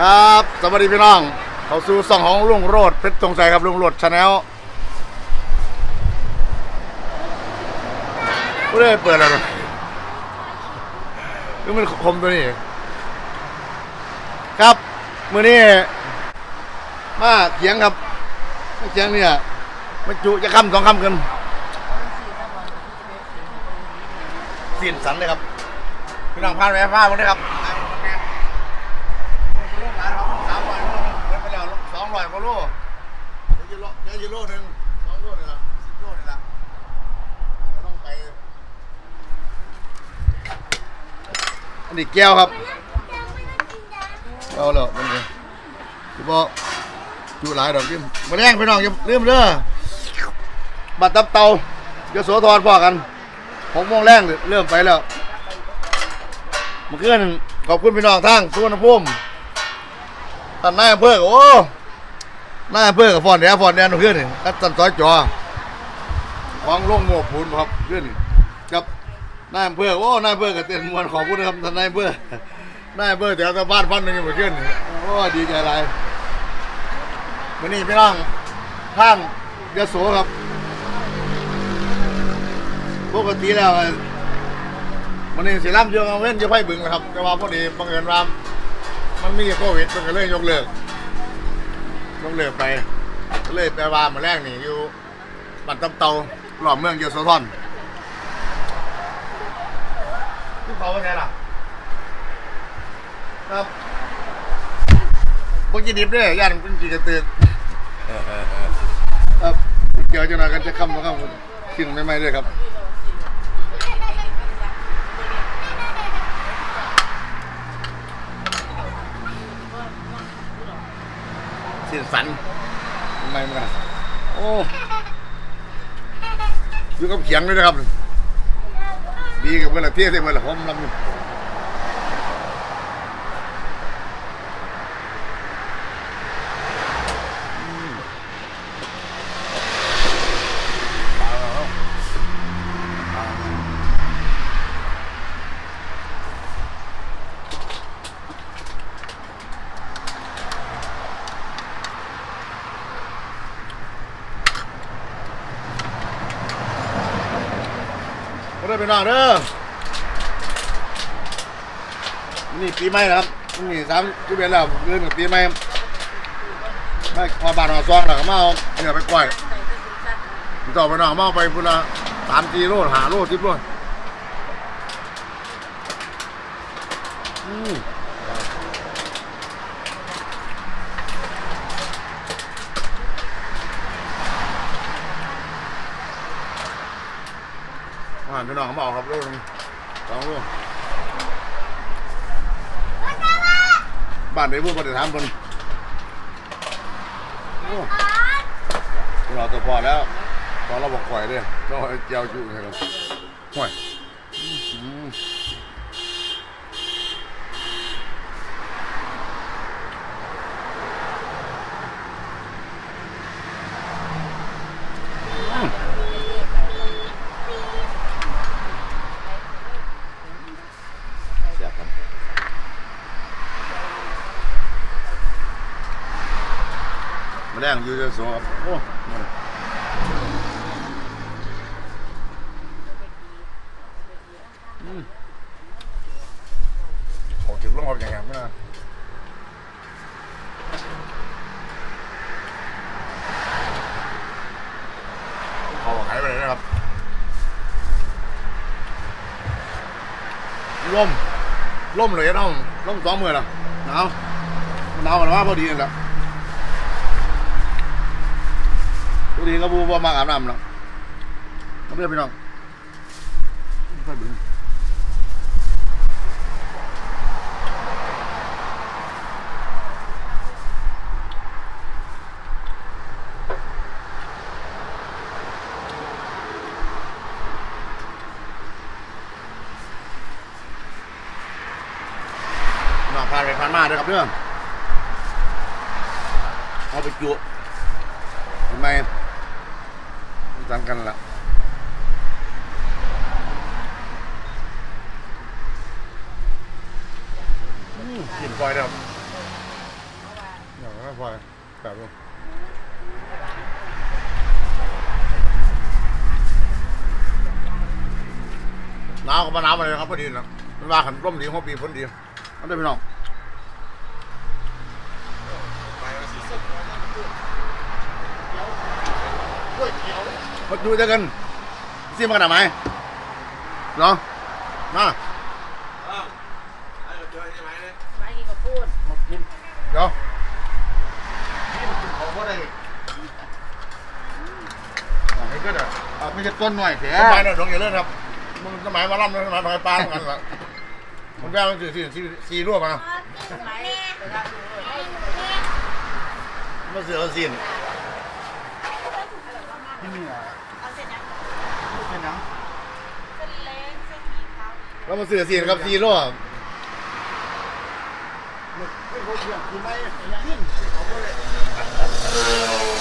ครับสวัสดีพี่น้อง เขาสู่ส่องของลุงโรดเพชรตรงใจครับลุงโรดชาแนลไม่ได้เปิดอะไรนี่มันคมตัวนี้ ครับมือนี้มาเขียงครับมาเขียงเนี่ยมันจุจะคำสองคำกันสิ้นสันเลยครับพี่น้องพานแม่ฟ้าคนนี้ครับ ลูกหลานเขาสามร้อยโลเดินไปแล้วสองร้อยกว่า โลเดี๋ยวจะโลเดี๋ยวจะโลหนึ่งสองโลนี่ละสิบโลนี่ละเราต้องไปอันนี้แก้วครับ เอาแล้วมันเลยจะบอกจุหลายดอกจิ้มมาแรงพี่น้องอย่าลืมเด้อบัตรตับเตาเดี๋ยวโสธรพอกันหกโมงแรงเริ่มไปแล้วเมื่อคืนขอบคุณพี่น้องทั้งสุวรรณภูมิท่านนายอำเภอโอ้ นายอำเภอกับฟอนแดนฟอนแดนเพื่อนนี่กัดตันซอยจอวางลงโมกปูนครับเพื่อนกับนายอำเภอโอ้นายอำเภอกับเต้นมวนขอบคุณนะครับท่านนายอำเภอนายอำเภอแถวตะบ้านพันหนึ่งเหมือนกันนี่โอ้ดีใจหลายวันนี้พี่น้องท่านยโสครับปกติแล้ววันนี้สิล่ำเยอะเอาเว้นจะไพ่บึงนะครับ แต่ว่าพอดีบังเอิญว่ามันมีโควิดมันก็เลยยกเลิก ยกเลิกไปก็เลยไปว่ามาแรกนี่อยู่บันตำเตาหล่อมเมืองเยโสธรที่เขาเป็นไงล่ะครับพวกกินดิบด้วยย่านเป็นกีกระตือกครับเกี่ยวจังหวะกันจะคำนะครับขึ้นไม่ไม่ด้วยครับ สิ้นสันทำไมมันโอ้อยู่กับเขียงด้วยนะครับ ดีกับเวลาเที่ยงเวลาหอมลำ ก็ได้ไปนอนเด้อนี่ปีใหม่นะครับนี่สามที่เป็นแล้วเรื่องกับปีใหม่ไม่พอบานหอซองแล้วก็มาเอาเหนือไปกล้วยต่อไปนอนมาเอาไปพุ่นละสามกิโลหาโลสิบโลอืมอ่า พี่น้องเขาบอกครับโลนึงสองโลบ้านไหนพวกปฏิถามคนโอ้พวกเราตัวพอแล้วตอนเราบอกข่อยเนี่ยเราเอาเจียวจุให้เราห่วยอืมแซ่บครับ มาแรงอยู่จะสอบโอ้มาเลยอืมขอถึงลงเอาอย่างงี้ยไม่นะขาขายไปเลยนะครับล่มล่มเลยน้องล่มสองมือละหนาวหนาวกันว่าพอดีนั่นแหละ พอ ดีก็บูบมาอาบน้ำแล้วก็เรียกพี่น้องไปบึงน้องผ่านไปผ่านมาเด้อครับเรื่องเอาไปจุทำไม จันกันละอืมกินปล่อยเด้อพอแบบนี้หนาวก็มาหนาวมาเลยครับพอดีนะมันว่าขันร่มดีหัวปีฝนดีมันได้พี่น้อง มาดูด้วยกันซิมกันหน่อยไหมเนาะมาไม่กี่ก็พูดมากินเดี๋ยวนี่มันกินของก็ได้อะให้ก็ได้อะไม่ใช่ต้นหน่อยเสียสมัยเนี่ยดงอย่าเลิกครับมันสมัยมาล่ำเลยสมัยไฟปลาเหมือนกันละมันแว่มันสื่อสี่สี่สี่รั่วมาไม่ไปได้ดูเลยมัน ไม่มีเหรอเอาเสร็ยังเส้นน้ำเส้นเล็กเส้นหมี่ขาวแล้วมาเสือสียนกับสีร่วะไม่ครบเคองคือไม่ขึ้นเอาไปเลย